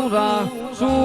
路上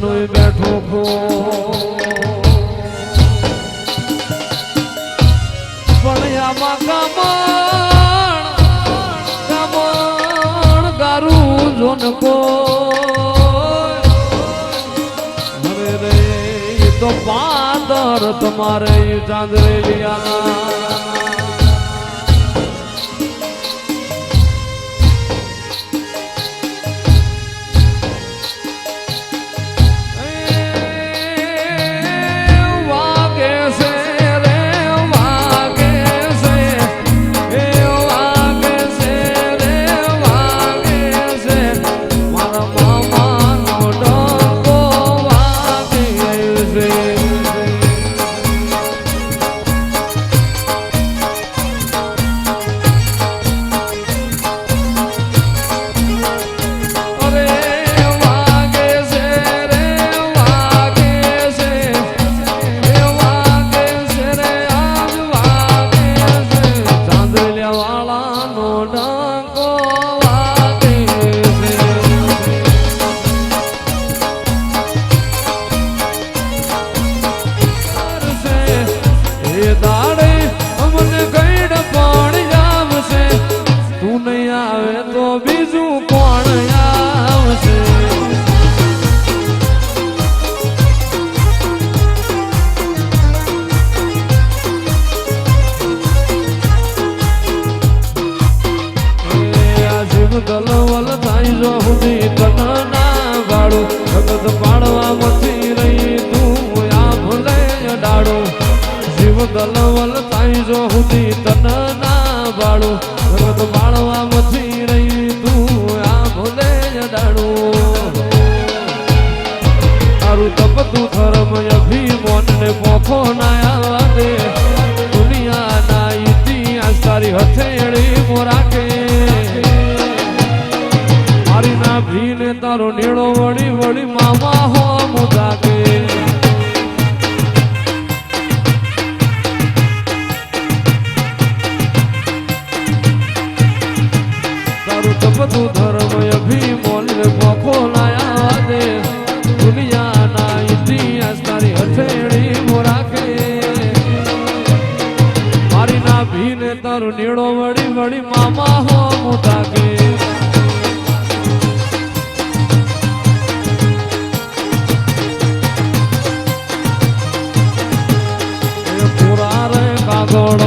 નોય બેઠો ખો પણ આમાં કમણ કમણ ગારું જોનકો હવે રે તો પાદર તમારે ચાંદરેલિયાના. વલ તાઈ જો હુધી તન ના બાળું. રદ બાળવા મથી રહી તું આ ભોલે જડાણું તારું તપ તું ધર્મ અભિમોન ને પોખો નાય agora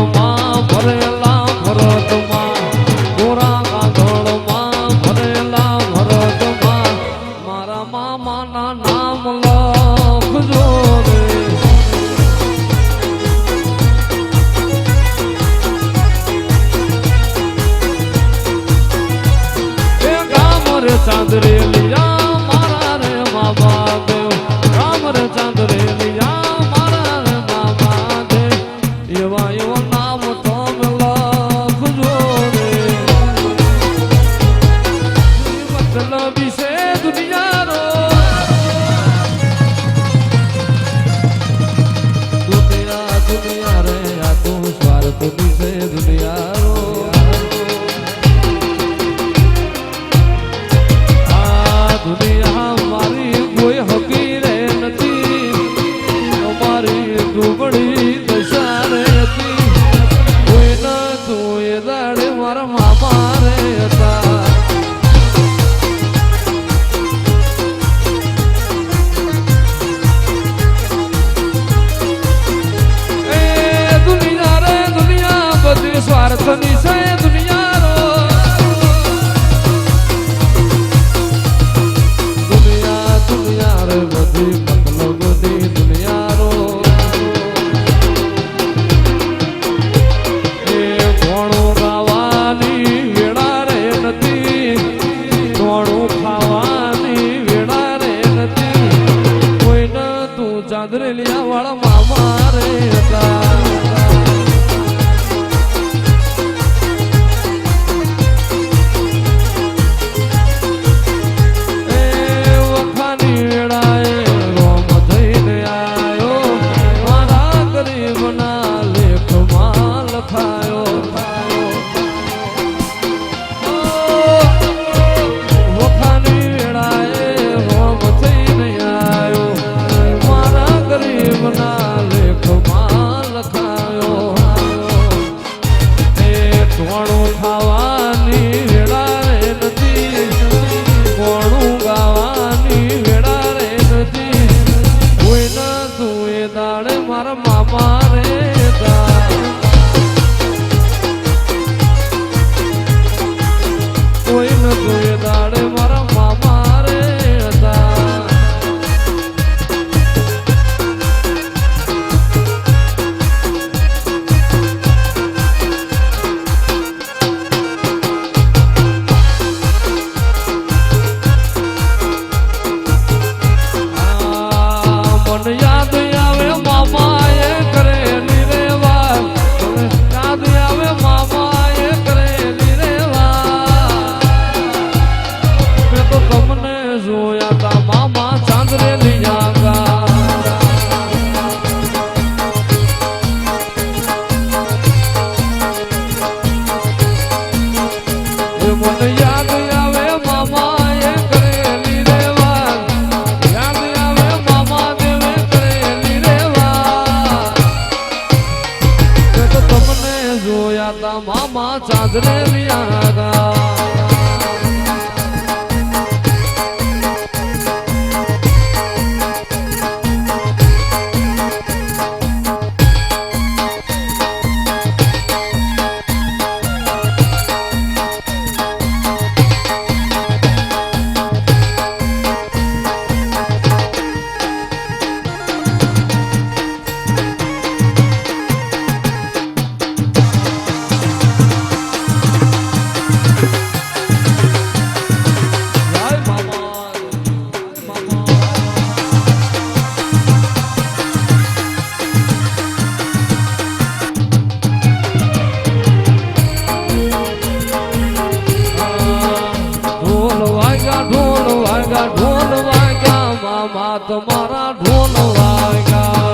મારા ઢોલ વાગ્યા.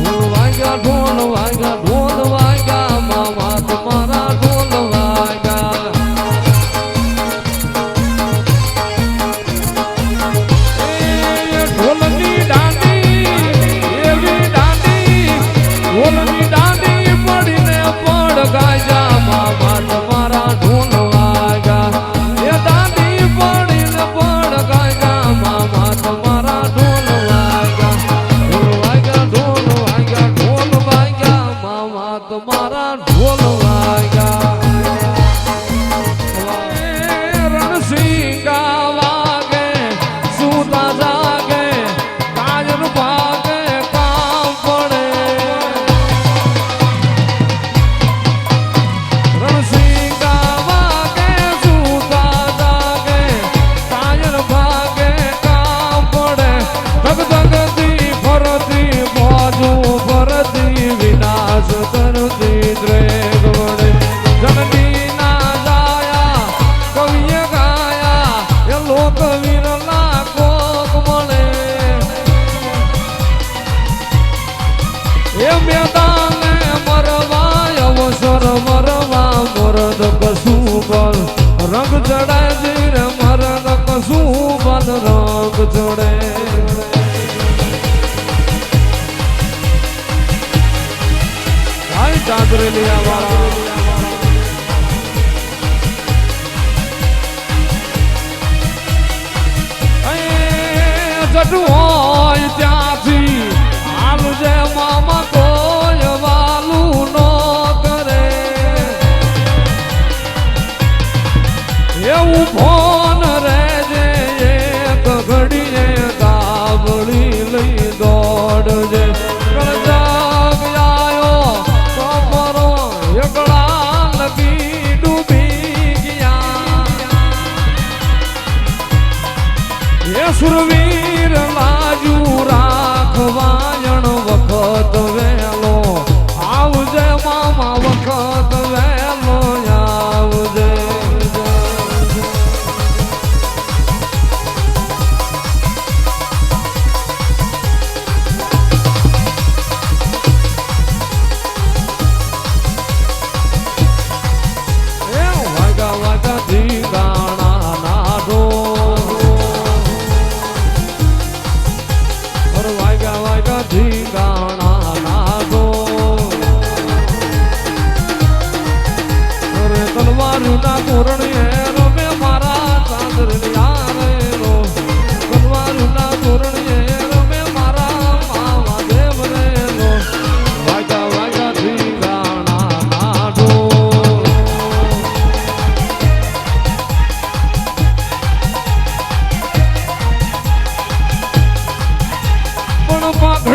ઢોલ વાગ્યા ઢોલ વાગ્યા ઢોલ વાગ્યા મામા તમારા ઢોલ વાગ્યા. ઢોલની દાંડી, એવી દાંડી, ઢોલની એ મેદાને મરવા અવસર મરવા, મરદ કશું બલ રંગ ચડે જીર મરદ કશું બલ રંગ ચડે ચાંદરેલિયા વાળા. ત્યાં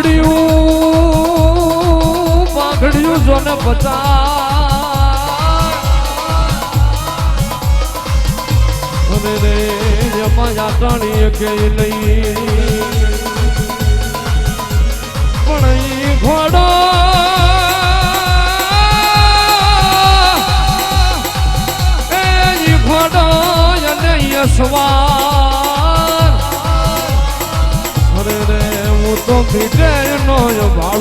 પણ પાઘડિયું પાઘડિયું જોને બચા અને રે પણ ઘોડો એ ઘોડો અને યશવાર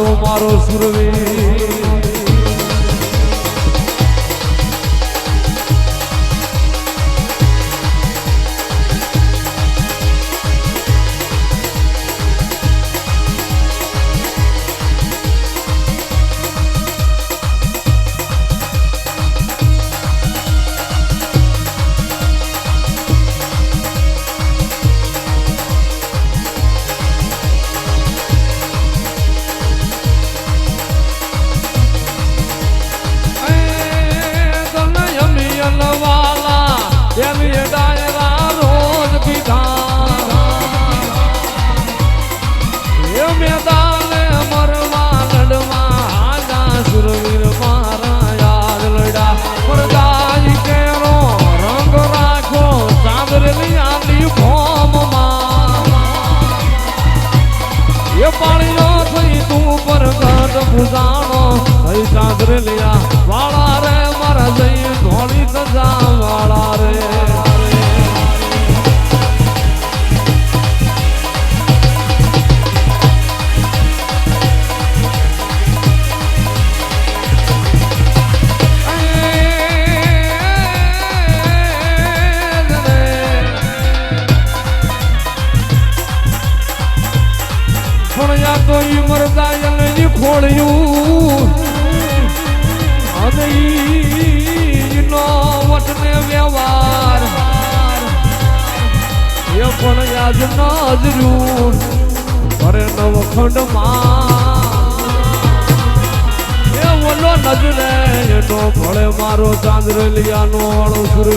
তোমার সুরবে। ભાડો મારો સુરવી એ પાણીનો થઈ તું પરગટ પૂજાણો થઈ ચાંદરે લિયા, વાળા રે મારા જઈ. ઈ ખોળ્યું અને ઈનો વટને વ્યવહાર એ પણ યાદ ન જર્યું અરે નવખંડમાં એ ઓલો નજરે એનો ભળે મારો ચાંદ્રલિયાનો વાળો સુર